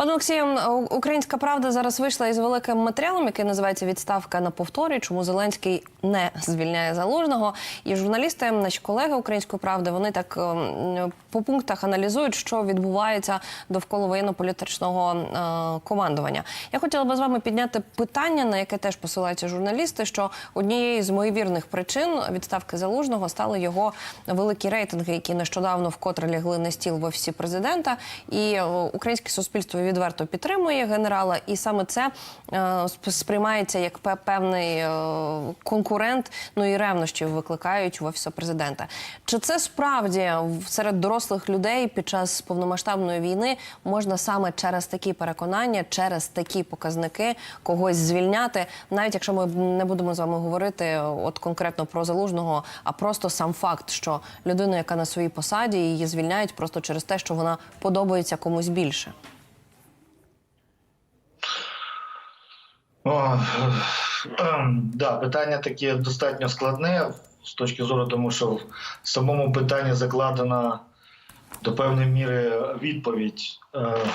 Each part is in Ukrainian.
Пане Олексію, Українська правда зараз вийшла із великим матеріалом, який називається Відставка на повторі. Чому Зеленський не звільняє залужного? І журналісти, наші колеги Української правди, вони так ем, по пунктах аналізують, що відбувається довкола воєнно-політичного е, командування. Я хотіла би з вами підняти питання, на яке теж посилаються журналісти. Що однією з ймовірних причин відставки залужного стали його великі рейтинги, які нещодавно вкотре лягли на стіл в офісі президента. І е, українське суспільство відверто підтримує генерала, і саме це е, сприймається як певний е, конкурент. Ну і ревнощів викликають в офісу президента. Чи це справді серед дорослих людей під час повномасштабної війни можна саме через такі переконання, через такі показники когось звільняти, навіть якщо ми не будемо з вами говорити е, от конкретно про залужного, а просто сам факт, що людину, яка на своїй посаді, її звільняють просто через те, що вона подобається комусь більше. О, ем, да, питання таке достатньо складне з точки зору, тому що в самому питанні закладена до певної міри відповідь. Е,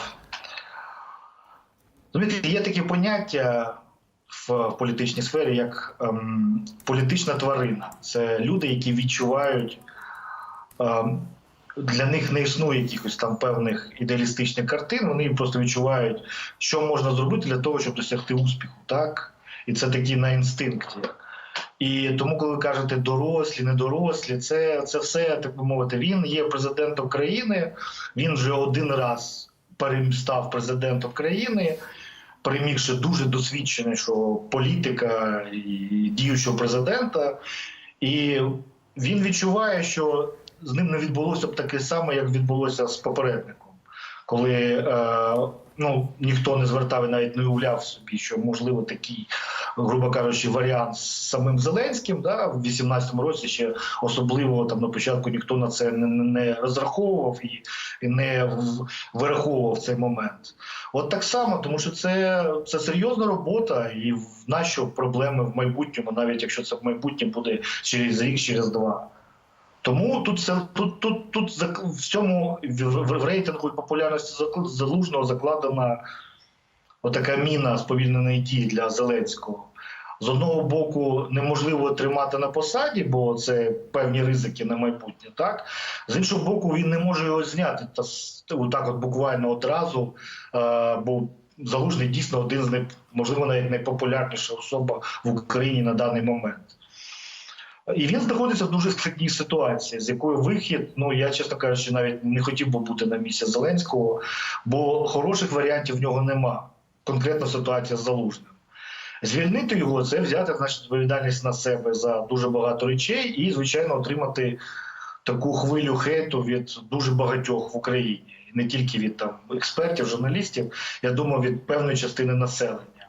є таке поняття в політичній сфері, як ем, політична тварина. Це люди, які відчувають. Ем, для них не існує якихось там певних ідеалістичних картин. Вони просто відчувають, що можна зробити для того, щоб досягти успіху, так? І це такі на інстинкті. І тому, коли ви кажете дорослі, недорослі, це, це все так би мовити. Він є президентом країни. Він вже один раз став президентом країни, перемігши дуже досвідчений, що політика і діючого президента. І він відчуває, що з ним не відбулося б таке саме, як відбулося з попередником, коли е, ну, ніхто не звертав і навіть не уявляв собі, що можливо такий, грубо кажучи, варіант з самим Зеленським. Да, в 18-му році ще особливо там на початку ніхто на це не, не розраховував і, і не в- вираховував цей момент. От так само, тому що це, це серйозна робота, і в нащо проблеми в майбутньому, навіть якщо це в майбутнє буде через рік, через два. Тому тут це тут, тут, тут в цьому в, рейтингу популярності залужного закладена отака міна сповільненої дії для Зеленського. З одного боку, неможливо тримати на посаді, бо це певні ризики на майбутнє. Так з іншого боку, він не може його зняти та так, от буквально одразу. Е, бо залужний дійсно один з можливо навіть найпопулярніша особа в Україні на даний момент. І він знаходиться в дуже складній ситуації, з якою вихід, ну я чесно кажучи, навіть не хотів би бути на місці Зеленського, бо хороших варіантів в нього нема. Конкретна ситуація з залужним. Звільнити його це взяти значить, відповідальність на себе за дуже багато речей і, звичайно, отримати таку хвилю хейту від дуже багатьох в Україні, не тільки від там експертів, журналістів, я думаю, від певної частини населення.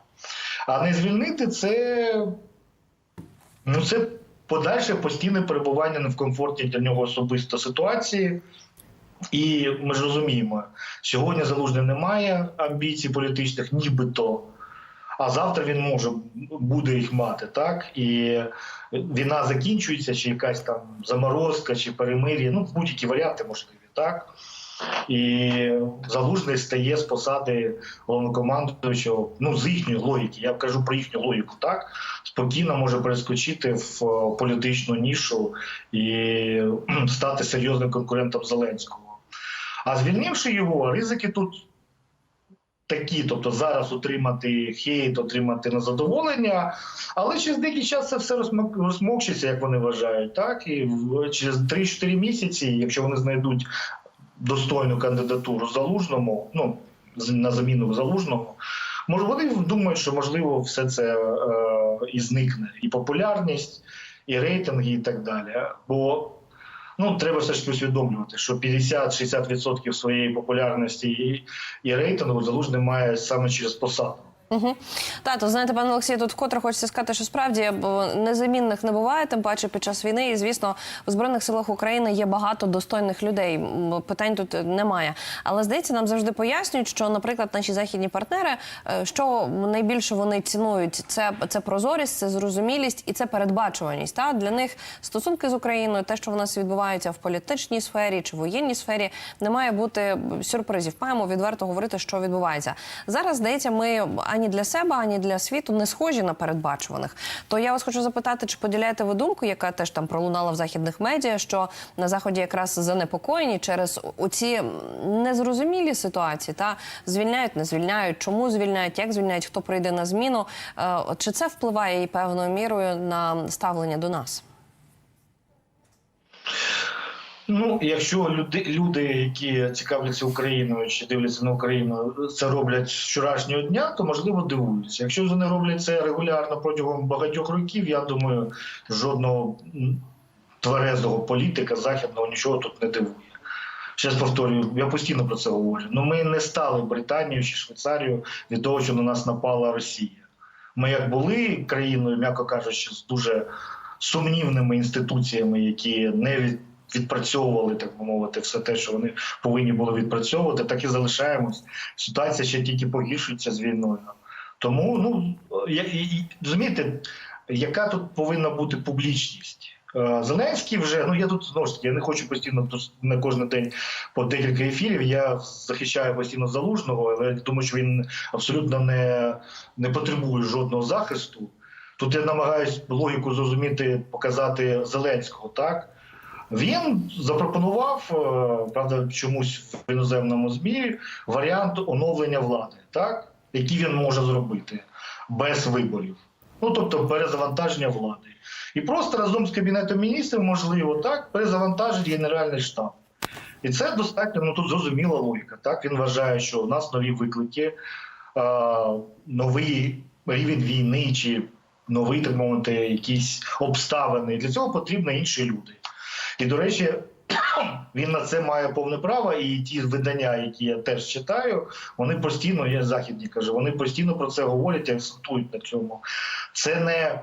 А не звільнити це Ну, це подальше постійне перебування не в комфортній для нього особисто ситуації. І ми ж розуміємо, сьогодні залужний немає амбіцій політичних, нібито. А завтра він може буде їх мати, так? І війна закінчується, чи якась там заморозка, чи перемир'я, ну будь-які варіанти можливі, так? І залужний стає з посади головнокомандуючого, ну з їхньої логіки, я кажу про їхню логіку, так? Спокійно може перескочити в е, політичну нішу і стати серйозним конкурентом Зеленського. А звільнивши його, ризики тут такі, тобто зараз отримати хейт, отримати незадоволення, але через деякий час це все розмок- розмокчиться, як вони вважають. Так? І через 3-4 місяці, якщо вони знайдуть достойну кандидатуру залужному, ну на заміну залужному, може вони думають, що можливо все це е, і зникне, і популярність, і рейтинги, і так далі. Бо ну треба все ж усвідомлювати, що 50-60% своєї популярності і, і рейтингу залужний має саме через посаду. Угу. Так, то знаєте, пане Олексію, тут вкотре хочеться сказати, що справді незамінних не буває, тим паче під час війни. І звісно, в збройних силах України є багато достойних людей. Питань тут немає. Але здається, нам завжди пояснюють, що, наприклад, наші західні партнери, е, що найбільше вони цінують, це, це прозорість, це зрозумілість і це передбачуваність. Та для них стосунки з Україною, те, що в нас відбувається в політичній сфері чи воєнній сфері, не має бути сюрпризів. Маємо відверто говорити, що відбувається зараз. Здається, ми ані для себе, ані для світу не схожі на передбачуваних. То я вас хочу запитати, чи поділяєте ви думку, яка теж там пролунала в західних медіа, що на заході якраз занепокоєні через оці незрозумілі ситуації, та звільняють, не звільняють, чому звільняють, як звільняють, хто прийде на зміну. Е, Чи це впливає і певною мірою на ставлення до нас? Ну, якщо люди, люди, які цікавляться Україною чи дивляться на Україну, це роблять з вчорашнього дня, то можливо дивуються. Якщо вони роблять це регулярно протягом багатьох років, я думаю, жодного тверезого політика західного нічого тут не дивує. Ще повторюю, я постійно про це говорю. Ну ми не стали Британією чи Швейцарією від того, що на нас напала Росія. Ми як були країною, м'яко кажучи, з дуже сумнівними інституціями, які не від, відпрацьовували, так би мовити, все те, що вони повинні були відпрацьовувати, так і залишаємось. Ситуація ще тільки погіршується з війною. Тому, ну розумієте, яка тут повинна бути публічність? Е, Зеленський вже ну я тут знову ж таки я не хочу постійно на кожен день по декілька ефірів. Я захищаю постійно залужного, але думаю, що він абсолютно не, не потребує жодного захисту. Тут я намагаюся логіку зрозуміти, показати Зеленського. Так він запропонував, е, правда, чомусь в іноземному змі варіант оновлення влади, так який він може зробити без виборів. Ну тобто перезавантаження влади. І просто разом з кабінетом міністрів, можливо, так перезавантажить генеральний штаб. І це достатньо ну тут зрозуміла логіка. Так він вважає, що у нас нові виклики, е, новий рівень війни чи новий, так мовити, якісь обставини. Для цього потрібні інші люди. І до речі, він на це має повне право, і ті видання, які я теж читаю, вони постійно, я західні кажу, вони постійно про це говорять акцентують на цьому. Це не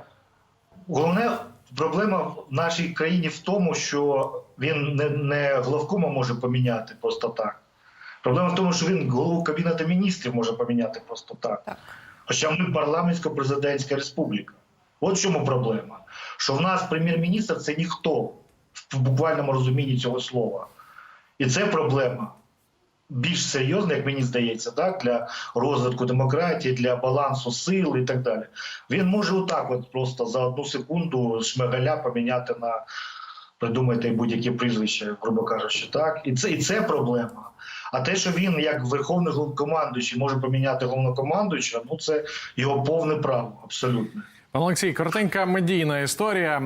головне проблема в нашій країні в тому, що він не, не главкома може поміняти просто так. Проблема в тому, що він голову кабінету міністрів може поміняти просто так. Так. Хоча ми парламентсько-президентська республіка. От в чому проблема. Що в нас прем'єр-міністр це ніхто в буквальному розумінні цього слова. І це проблема більш серйозна, як мені здається, так, для розвитку демократії, для балансу сил і так далі. Він може отак, от просто за одну секунду шмигаля поміняти на придумайте будь-які прізвища, грубо кажучи, так. І це, і це проблема. А те, що він як верховний головнокомандуючий може поміняти головнокомандуюча, ну це його повне право, абсолютно. Олексій, коротенька медійна історія.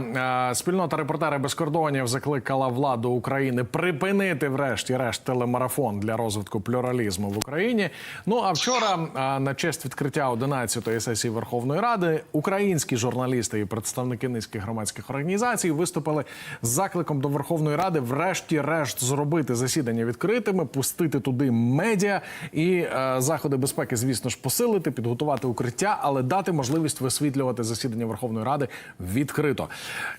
Е, Спільнота репортери без кордонів закликала владу України припинити, врешті-решт, телемарафон для розвитку плюралізму в Україні. Ну а вчора, е, на честь відкриття 11-ї сесії Верховної Ради, українські журналісти і представники низьких громадських організацій виступили з закликом до Верховної Ради, врешті-решт, зробити засідання відкритими, пустити туди медіа і е, заходи безпеки, звісно ж, посилити, підготувати укриття, але дати можливість висвітлювати засідання Верховної Ради відкрито.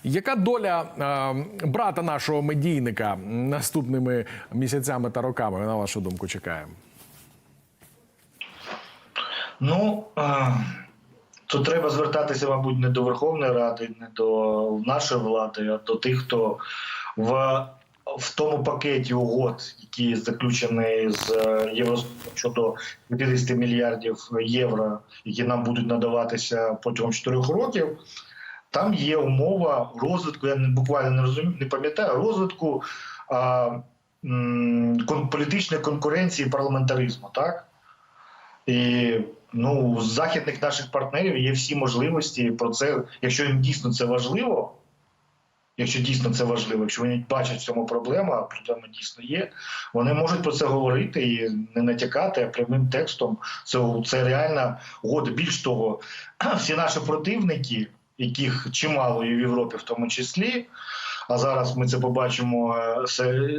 Яка доля е, брата нашого медійника наступними місяцями та роками, на вашу думку, чекає? Ну е, тут треба звертатися, мабуть, не до Верховної Ради, не до нашої влади, а до тих, хто в, в тому пакеті угод, які заключені з е, Євросоюзом щодо 50 мільярдів євро, які нам будуть надаватися протягом 4 років. Там є умова розвитку, я буквально не розумію, не пам'ятаю розвитку а, кон, політичної конкуренції парламентаризму, так? І ну, у західних наших партнерів є всі можливості про це, якщо їм дійсно це важливо. Якщо дійсно це важливо, якщо вони бачать в цьому проблему, а проблема дійсно є, вони можуть про це говорити і не натякати, а прямим текстом. Це, це реальна угода. Більш того, всі наші противники, яких чимало і в Європі, в тому числі, а зараз ми це побачимо е,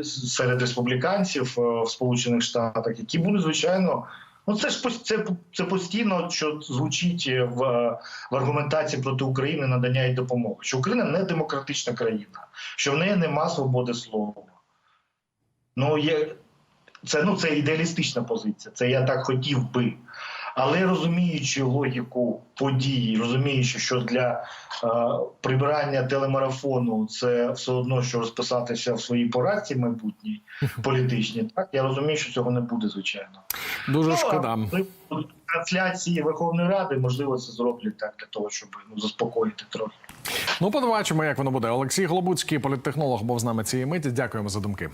серед республіканців е, в Сполучених Штатах, які будуть звичайно Ну це ж це, це постійно, що звучить в, в аргументації проти України надання їй допомоги, що Україна не демократична країна, що в неї нема свободи слова. Ну, є, це, ну, це ідеалістична позиція. Це я так хотів би. Але розуміючи логіку подій, розуміючи, що для е, прибирання телемарафону це все одно, що розписатися в своїй порадці майбутній політичній, так я розумію, що цього не буде, звичайно. Дуже Ну, шкода. трансляції Верховної Ради можливо це зроблять так для того, щоб ну заспокоїти трохи. Ну, побачимо, як воно буде. Олексій Глобуцький, політтехнолог, був з нами цієї миті. Дякуємо за думки.